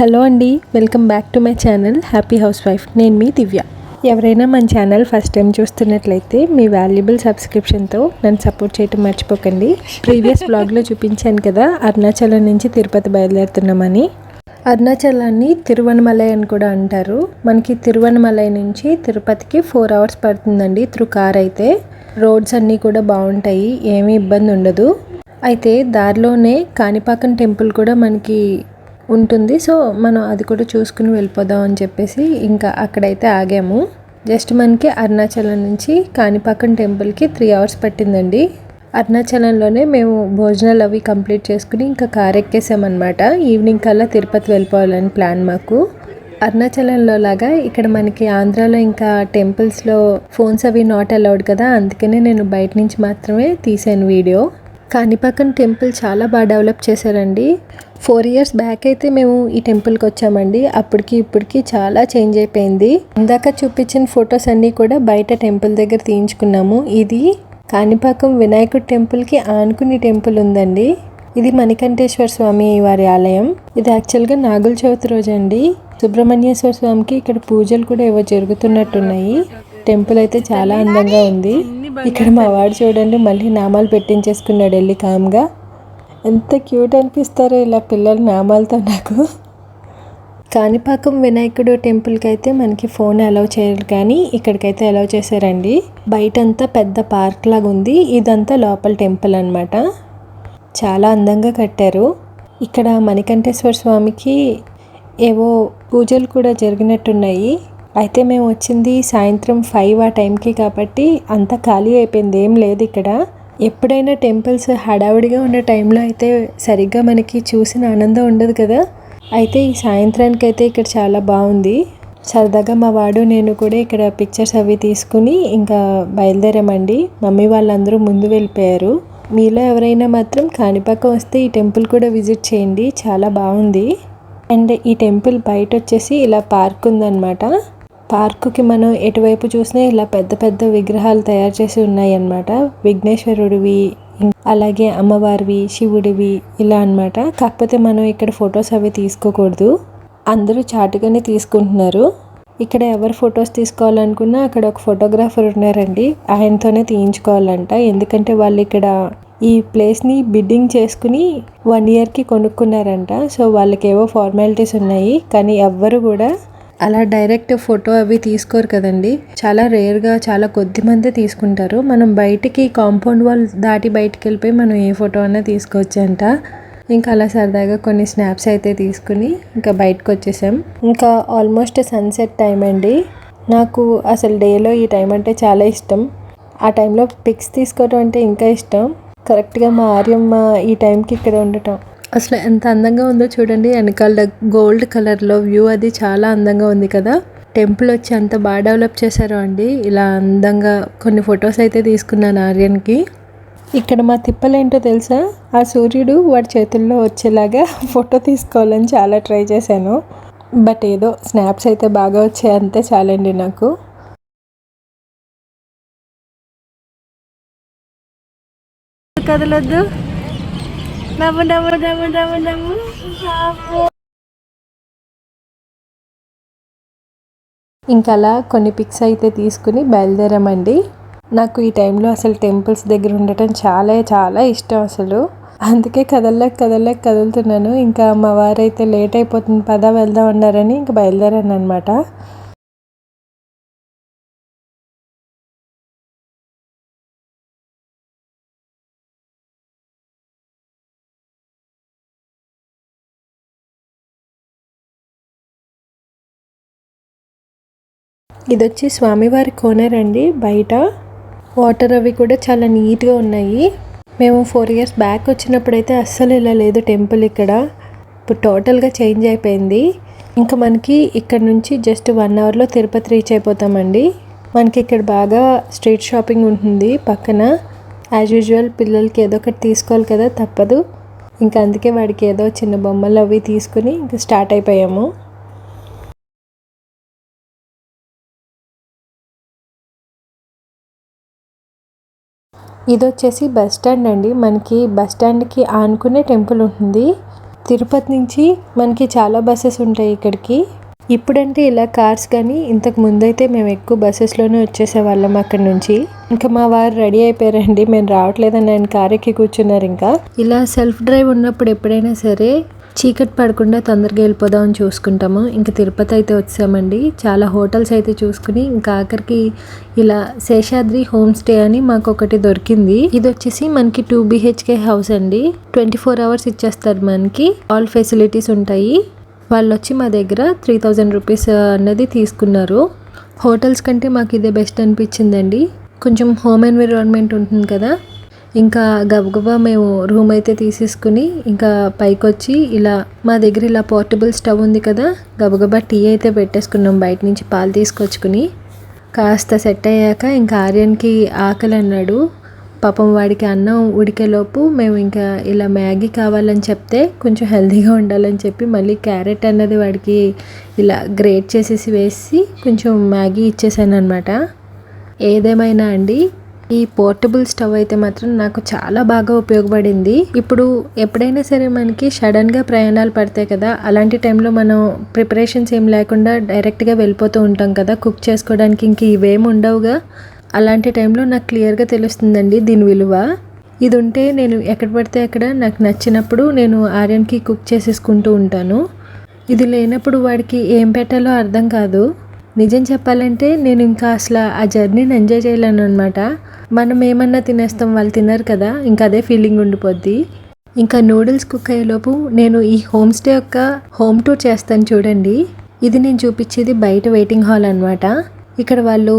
Hello అండి welcome back to my channel happy house wife. నేను మీ దివ్య. ఎవరైనా మన ఛానల్ ఫస్ట్ టైం చూస్తున్నట్లయితే మీ వాల్యుబుల్ సబ్స్క్రిప్షన్తో నన్ను సపోర్ట్ చేయటం మర్చిపోకండి. ప్రీవియస్ బ్లాగ్లో చూపించాను కదా అరుణాచలం నుంచి తిరుపతి బయలుదేరుతున్నామని. అరుణాచలాన్ని తిరువనమలై అని కూడా అంటారు. మనకి తిరువనమలై నుంచి తిరుపతికి ఫోర్ అవర్స్ పడుతుందండి త్రూ కార్ అయితే. రోడ్స్ అన్నీ కూడా బాగుంటాయి ఏమీ ఇబ్బంది ఉండదు. అయితే దారిలోనే కాణిపాకం టెంపుల్ కూడా మనకి ఉంటుంది. సో మనం అది కూడా చూసుకుని వెళ్ళిపోదాం అని చెప్పేసి ఇంకా అక్కడైతే ఆగాము. జస్ట్ మనకి అరుణాచలం నుంచి కాణిపాకం టెంపుల్కి త్రీ అవర్స్ పట్టిందండి. అరుణాచలంలోనే మేము భోజనాలు అవి కంప్లీట్ చేసుకుని ఇంకా కార్ ఎక్కేసామన్నమాట. ఈవినింగ్ కల్లా తిరుపతి వెళ్ళిపోవాలని ప్లాన్ మాకు. అరుణాచలంలో లాగా ఇక్కడ మనకి ఆంధ్రాలో ఇంకా టెంపుల్స్లో ఫోన్స్ అవి నాట్ అలౌడ్ కదా అందుకనే నేను బయట నుంచి మాత్రమే తీసాను వీడియో. కాణిపాకం టెంపుల్ చాలా బాగా డెవలప్ చేశారండి. ఫోర్ ఇయర్స్ బ్యాక్ అయితే మేము ఈ టెంపుల్కి వచ్చామండి. అప్పటికి ఇప్పటికి చాలా చేంజ్ అయిపోయింది. ఇందాక చూపించిన ఫొటోస్ అన్నీ కూడా బయట టెంపుల్ దగ్గర తీయించుకున్నాము. ఇది కాణిపాకం వినాయకుడు టెంపుల్కి ఆనుకుని టెంపుల్ ఉందండి. ఇది మణికంఠేశ్వర స్వామి వారి ఆలయం. ఇది యాక్చువల్గా నాగుల చవితి రోజు అండి. సుబ్రహ్మణ్యేశ్వర స్వామికి ఇక్కడ పూజలు కూడా ఏవో జరుగుతున్నట్టున్నాయి. టెంపుల్ అయితే చాలా అందంగా ఉంది. ఇక్కడ మా వాడు చూడండి మళ్ళీ నామాలు పెట్టించేసుకున్నాడు వెళ్ళి కామ్గా. ఎంత క్యూట్ అనిపిస్తారో ఇలా పిల్లల నామాలతో నాకు. కాణిపాకం వినాయకుడు టెంపుల్కి అయితే మనకి ఫోన్ అలౌ చేయరు కానీ ఇక్కడికైతే అలౌ చేశారండి. బయటంతా పెద్ద పార్క్ లాగా ఉంది ఇదంతా లోపల టెంపుల్ అనమాట చాలా అందంగా కట్టారు. ఇక్కడ మణికంఠేశ్వర స్వామికి ఏవో పూజలు కూడా జరిగినట్టున్నాయి. అయితే మేము వచ్చింది సాయంత్రం ఫైవ్ ఆ టైంకి కాబట్టి అంత ఖాళీ అయిపోయింది ఏం లేదు ఇక్కడ. ఎప్పుడైనా టెంపుల్స్ హడావుడిగా ఉన్న టైంలో అయితే సరిగ్గా మనకి చూసిన ఆనందం ఉండదు కదా. అయితే ఈ సాయంత్రానికి అయితే ఇక్కడ చాలా బాగుంది. సరదాగా మా వాడు నేను కూడా ఇక్కడ పిక్చర్స్ అవి తీసుకుని ఇంకా బయలుదేరామండి. మమ్మీ వాళ్ళందరూ ముందు వెళ్ళిపోయారు. మీలో ఎవరైనా మాత్రం కాణిపాకం వస్తే ఈ టెంపుల్ కూడా విజిట్ చేయండి చాలా బాగుంది. అండ్ ఈ టెంపుల్ బయట వచ్చేసి ఇలా పార్క్ ఉందన్నమాట. పార్కుకి మనం ఎటువైపు చూసినా ఇలా పెద్ద పెద్ద విగ్రహాలు తయారు చేసి ఉన్నాయి అన్నమాట విఘ్నేశ్వరుడివి అలాగే అమ్మవారివి శివుడివి ఇలా అనమాట కాకపోతే మనం ఇక్కడ ఫొటోస్ అవి తీసుకోకూడదు. అందరూ చాటుగానే తీసుకుంటున్నారు. ఇక్కడ ఎవరు ఫొటోస్ తీసుకోవాలనుకున్నా అక్కడ ఒక ఫోటోగ్రాఫర్ ఉన్నారండి. ఆయనతోనే తీయించుకోవాలంట. ఎందుకంటే వాళ్ళు ఇక్కడ ఈ ప్లేస్ని బిడ్డింగ్ చేసుకుని వన్ ఇయర్కి కొనుక్కున్నారంట. సో వాళ్ళకేవో ఫార్మాలిటీస్ ఉన్నాయి. కానీ ఎవ్వరు కూడా అలా డైరెక్ట్ ఫోటో అవి తీసుకోరు కదండి. చాలా రేర్గా చాలా కొద్ది మంది తీసుకుంటారు. మనం బయటికి కాంపౌండ్ వాల్ దాటి బయటికి వెళ్ళిపోయి మనం ఏ ఫోటో అన్నా తీసుకోవచ్చంట. ఇంకా అలా సరదాగా కొన్ని స్నాప్స్ అయితే తీసుకుని ఇంకా బయటకు వచ్చేసాం. ఇంకా ఆల్మోస్ట్ సన్సెట్ టైం అండి. నాకు అసలు డేలో ఈ టైం అంటే చాలా ఇష్టం. ఆ టైంలో పిక్స్ తీసుకోవడం అంటే ఇంకా ఇష్టం. కరెక్ట్గా మా ఆర్యమ్మ ఈ టైంకి ఇక్కడ ఉండటం. అసలు ఎంత అందంగా ఉందో చూడండి. వెనకాల గోల్డ్ కలర్లో వ్యూ అది చాలా అందంగా ఉంది కదా. టెంపుల్ వచ్చి అంత బాగా డెవలప్ చేశారు అండి. ఇలా అందంగా కొన్ని ఫొటోస్ అయితే తీసుకున్నాను ఆర్యన్కి. ఇక్కడ మా తిప్పలేంటో తెలుసా? ఆ సూర్యుడు వాడి చేతుల్లో వచ్చేలాగా ఫోటో తీసుకోవాలని చాలా ట్రై చేశాను. బట్ ఏదో స్నాప్స్ అయితే బాగా వచ్చాయి. అంతే చాలండి నాకు. కదలొద్దు. నవ్వు నవ్వు నవ్వు నవ్వు నవ్వు ఇంకా అలా కొన్ని పిక్స్ అయితే తీసుకుని బయలుదేరామండి. నాకు ఈ టైంలో అసలు టెంపుల్స్ దగ్గర ఉండటం చాలా చాలా ఇష్టం అసలు. అందుకే కదలలేక కదలలేక కదులుతున్నాను. ఇంకా మా వారైతే లేట్ అయిపోతుంది. పద వెళ్దాం అన్నారని ఇంకా బయలుదేరాను అనమాట ఇది వచ్చి స్వామివారి కోనర్ అండి. బయట వాటర్ అవి కూడా చాలా నీట్గా ఉన్నాయి. మేము ఫోర్ ఇయర్స్ బ్యాక్ వచ్చినప్పుడైతే అస్సలు ఇలా లేదు టెంపుల్ ఇక్కడ. ఇప్పుడు టోటల్గా చేంజ్ అయిపోయింది. ఇంకా మనకి ఇక్కడ నుంచి జస్ట్ వన్ అవర్లో తిరుపతి రీచ్ అయిపోతామండి. మనకి ఇక్కడ బాగా స్ట్రీట్ షాపింగ్ ఉంటుంది పక్కన. యాజ్ యూజువల్ పిల్లలకి ఏదో ఒకటి తీసుకోవాలి కదా తప్పదు. ఇంకా అందుకే వాడికి ఏదో చిన్న బొమ్మలు అవి తీసుకుని ఇంకా స్టార్ట్ అయిపోయాము. ఇది వచ్చేసి బస్ స్టాండ్ అండి. మనకి బస్ స్టాండ్కి ఆనుకునే టెంపుల్ ఉంటుంది. తిరుపతి నుంచి మనకి చాలా బస్సెస్ ఉంటాయి ఇక్కడికి. ఇప్పుడంటే ఇలా కార్స్ కానీ ఇంతకు ముందైతే మేము ఎక్కువ బస్సెస్లోనే వచ్చేసేవాళ్ళం అక్కడి నుంచి. ఇంకా మా వారు రెడీ అయిపోయారండి మేము రావట్లేదని ఆయన కార్ ఎక్కి కూర్చున్నారు ఇంకా. ఇలా సెల్ఫ్ డ్రైవ్ ఉన్నప్పుడు ఎప్పుడైనా సరే చీకటి పడకుండా తొందరగా వెళ్ళిపోదామని చూసుకుంటాము. ఇంకా తిరుపతి అయితే వచ్చామండి. చాలా హోటల్స్ అయితే చూసుకుని ఇంకా ఆఖరికి ఇలా శేషాద్రి హోమ్ స్టే అని మాకు ఒకటి దొరికింది. ఇది వచ్చేసి మనకి టూ బిహెచ్కే హౌస్ అండి. ట్వంటీ ఫోర్ అవర్స్ ఇచ్చేస్తారు మనకి. ఆల్ ఫెసిలిటీస్ ఉంటాయి. వాళ్ళు వచ్చి మా దగ్గర త్రీ థౌజండ్ రూపీస్ అన్నది తీసుకున్నారు. హోటల్స్ కంటే మాకు ఇదే బెస్ట్ అనిపించిందండి. కొంచెం హోమ్ ఎన్విరాన్మెంట్ ఉంటుంది కదా. ఇంకా గబగబా మేము రూమ్ అయితే తీసేసుకుని ఇంకా పైకి వచ్చి ఇలా మా దగ్గర ఇలా పోర్టబుల్ స్టవ్ ఉంది కదా. గబగబా టీ అయితే పెట్టేసుకున్నాం బయట నుంచి పాలు తీసుకొచ్చుకుని. కాస్త సెట్ అయ్యాక ఇంకా ఆర్యన్కి ఆకలి అన్నాడు పాపం వాడికి అన్నం ఉడికేలోపు మేము ఇంకా ఇలా మ్యాగీ కావాలని చెప్తే కొంచెం హెల్తీగా ఉండాలని చెప్పి మళ్ళీ క్యారెట్ అన్నది వాడికి ఇలా గ్రేట్ చేసేసి వేసి కొంచెం మ్యాగీ ఇచ్చేసాను అనమాట ఏదేమైనా అండి ఈ పోర్టబుల్ స్టవ్ అయితే మాత్రం నాకు చాలా బాగా ఉపయోగపడింది. ఇప్పుడు ఎప్పుడైనా సరే మనకి సడన్గా ప్రయాణాలు పడతాయి కదా అలాంటి టైంలో మనం ప్రిపరేషన్స్ ఏం లేకుండా డైరెక్ట్గా వెళ్ళిపోతూ ఉంటాం కదా కుక్ చేసుకోవడానికి ఇంక ఇవేమి ఉండవుగా? అలాంటి టైంలో నాకు క్లియర్గా తెలుస్తుందండి దీని విలువ. ఇది ఉంటే నేను ఎక్కడ పడితే అక్కడ నాకు నచ్చినప్పుడు నేను ఆర్యన్కి కుక్ చేసేసుకుంటూ ఉంటాను. ఇది లేనప్పుడు వాడికి ఏం పెట్టాలో అర్థం కాదు. నిజం చెప్పాలంటే నేను ఇంకా అసలు ఆ జర్నీని ఎంజాయ్ చేయలేను అనమాట మనం ఏమన్నా తినేస్తాం వాళ్ళు తినరు కదా ఇంకా అదే ఫీలింగ్ ఉండిపోద్ది. ఇంకా నూడిల్స్ కుక్ అయ్యేలోపు నేను ఈ హోమ్ స్టే యొక్క హోమ్ టూర్ చేస్తాను చూడండి. ఇది నేను చూపించేది బయట వెయిటింగ్ హాల్ అనమాట ఇక్కడ వాళ్ళు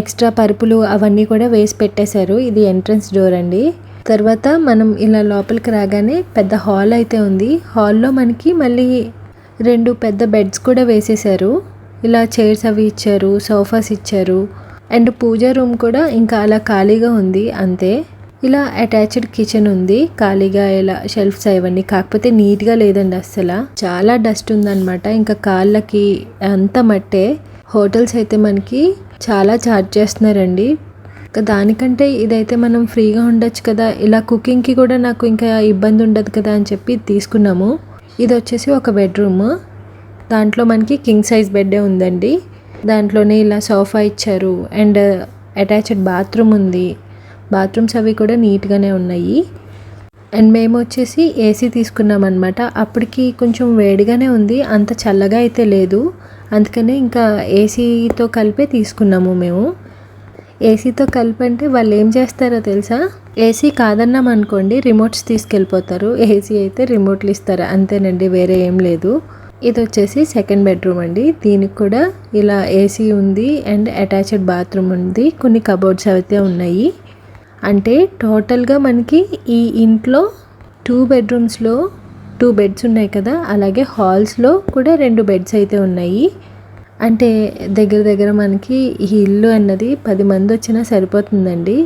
ఎక్స్ట్రా పరుపులు అవన్నీ కూడా వేసి పెట్టేశారు. ఇది ఎంట్రన్స్ డోర్ అండి. తర్వాత మనం ఇలా లోపలికి రాగానే పెద్ద హాల్ అయితే ఉంది. హాల్లో మనకి మళ్ళీ రెండు పెద్ద బెడ్స్ కూడా వేసేసారు ఇలా చైర్స్ అవి ఇచ్చారు సోఫాస్ ఇచ్చారు. అండ్ పూజ రూమ్ కూడా ఇంకా అలా ఖాళీగా ఉంది అంతే. ఇలా అటాచ్డ్ కిచెన్ ఉంది. ఖాళీగా ఇలా షెల్ఫ్స్ అవన్నీ కాకపోతే నీట్గా లేదండి అస్సలు. చాలా డస్ట్ ఉందన్నమాట. ఇంకా కాళ్ళకి అంత మట్టే. హోటల్స్ అయితే మనకి చాలా ఛార్జ్ చేస్తున్నారండి. ఇంకా దానికంటే ఇదైతే మనం ఫ్రీగా ఉండొచ్చు కదా. ఇలా కుకింగ్కి కూడా నాకు ఇంకా ఇబ్బంది ఉండదు కదా అని చెప్పి తీసుకున్నాము. ఇది వచ్చేసి ఒక బెడ్రూమ్. దాంట్లో మనకి కింగ్ సైజ్ బెడ్డే ఉందండి. దాంట్లోనే ఇలా సోఫా ఇచ్చారు. అండ్ అటాచ్డ్ బాత్రూమ్ ఉంది. బాత్రూమ్స్ అవి కూడా నీట్గానే ఉన్నాయి. అండ్ మేము వచ్చేసి ఏసీ తీసుకున్నాం అనమాట అప్పటికి కొంచెం వేడిగానే ఉంది. అంత చల్లగా అయితే లేదు. అందుకనే ఇంకా ఏసీతో కలిపే తీసుకున్నాము మేము. ఏసీతో కలిపి అంటే వాళ్ళు ఏం చేస్తారో తెలుసా? ఏసీ కాదన్నాం అనుకోండి రిమోట్స్ తీసుకెళ్ళిపోతారు. ఏసీ అయితే రిమోట్లు ఇస్తారు? అంతేనండి వేరే ఏం లేదు. ఇది వచ్చేసి సెకండ్ బెడ్రూమ్ అండి. దీనికి కూడా ఇలా ఏసీ ఉంది అండ్ అటాచ్డ్ బాత్రూమ్ ఉంది. కొన్ని కబోర్డ్స్ అయితే ఉన్నాయి. అంటే టోటల్గా మనకి ఈ ఇంట్లో టూ బెడ్రూమ్స్లో టూ బెడ్స్ ఉన్నాయి కదా అలాగే హాల్స్లో కూడా రెండు బెడ్స్ అయితే ఉన్నాయి. అంటే దగ్గర దగ్గర మనకి ఈ ఇల్లు అన్నది పది మంది వచ్చినా సరిపోతుందండి.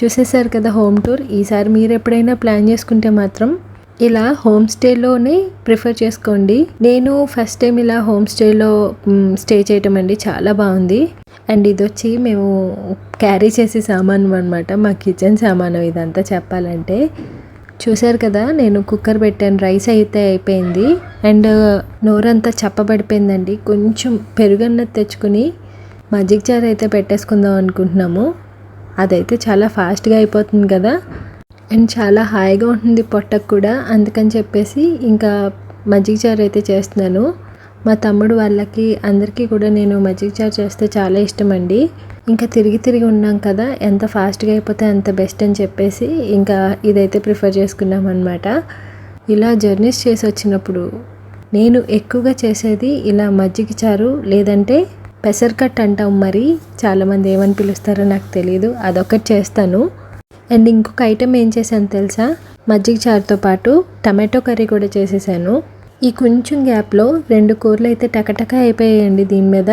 చూసేసారు కదా హోమ్ టూర్ ఈసారి మీరు ఎప్పుడైనా ప్లాన్ చేసుకుంటే మాత్రం ఇలా హోమ్ స్టేలోనే ప్రిఫర్ చేసుకోండి. నేను ఫస్ట్ టైం ఇలా హోమ్ స్టేలో స్టే చేయటం అండి చాలా బాగుంది. అండ్ ఇది వచ్చి మేము క్యారీ చేసే సామాను అనమాట మా కిచెన్ సామాను ఇదంతా చెప్పాలంటే. చూశారు కదా నేను కుక్కర్ పెట్టాను రైస్ అయితే అయిపోయింది. అండ్ నోరంతా చప్పబడిపోయిందండి. కొంచెం పెరుగన్నది తెచ్చుకుని మజ్జిగ చారు అయితే పెట్టేసుకుందాం అనుకుంటున్నాము. అదైతే చాలా ఫాస్ట్గా అయిపోతుంది కదా. అండ్ చాలా హాయిగా ఉంటుంది పొట్టకు కూడా. అందుకని చెప్పేసి ఇంకా మజ్జిగ చారు అయితే చేస్తున్నాను. మా తమ్ముడు వాళ్ళకి అందరికీ కూడా నేను మజ్జిగ చారు చేస్తే చాలా ఇష్టం అండి ఇంకా తిరిగి తిరిగి ఉన్నాం కదా ఎంత ఫాస్ట్గా అయిపోతే అంత బెస్ట్ అని చెప్పేసి ఇంకా ఇదైతే ప్రిఫర్ చేసుకున్నాం అనమాట ఇలా జర్నీస్ చేసి వచ్చినప్పుడు నేను ఎక్కువగా చేసేది ఇలా మజ్జిగ చారు లేదంటే పెసరకట్ అంటాం మరి చాలామంది ఏమని పిలుస్తారో నాకు తెలియదు అదొకటి చేస్తాను. అండ్ ఇంకొక ఐటెం ఏం చేశాను తెలుసా? మజ్జిగ చారుతో పాటు టమాటో కర్రీ కూడా చేసేసాను. ఈ కొంచెం గ్యాప్లో రెండు కూరలు అయితే టకటక అయిపోయాయండి దీని మీద.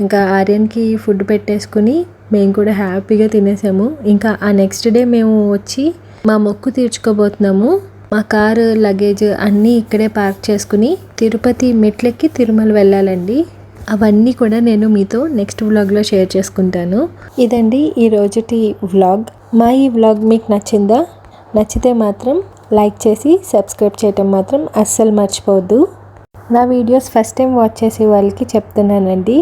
ఇంకా ఆర్యన్కి ఫుడ్ పెట్టేసుకుని మేము కూడా హ్యాపీగా తినేసాము. ఇంకా ఆ నెక్స్ట్ డే మేము వచ్చి మా మొక్కు తీర్చుకోబోతున్నాము. మా కారు లగేజ్ అన్నీ ఇక్కడే పార్క్ చేసుకుని తిరుపతి మెట్లెక్కి తిరుమల వెళ్ళాలండి. అవన్నీ కూడా నేను మీతో నెక్స్ట్ వ్లాగ్లో షేర్ చేసుకుంటాను. ఇదండి ఈ రోజుటి వ్లాగ్. మా ఈ వ్లాగ్ మీకు నచ్చిందా? నచ్చితే మాత్రం లైక్ చేసి సబ్స్క్రైబ్ చేయటం మాత్రం అస్సలు మర్చిపోవద్దు. నా వీడియోస్ ఫస్ట్ టైం వాచ్ చేసే వాళ్ళకి చెప్తున్నానండి.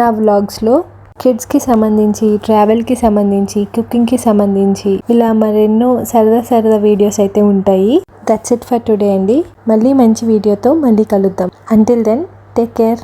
నా వ్లాగ్స్లో కిడ్స్కి సంబంధించి ట్రావెల్కి సంబంధించి కుకింగ్కి సంబంధించి ఇలా మరెన్నో సరదా సరదా వీడియోస్ అయితే ఉంటాయి. దట్స్ ఇట్ ఫర్ టుడే అండి. మళ్ళీ మంచి వీడియోతో మళ్ళీ కలుద్దాం. Until then take care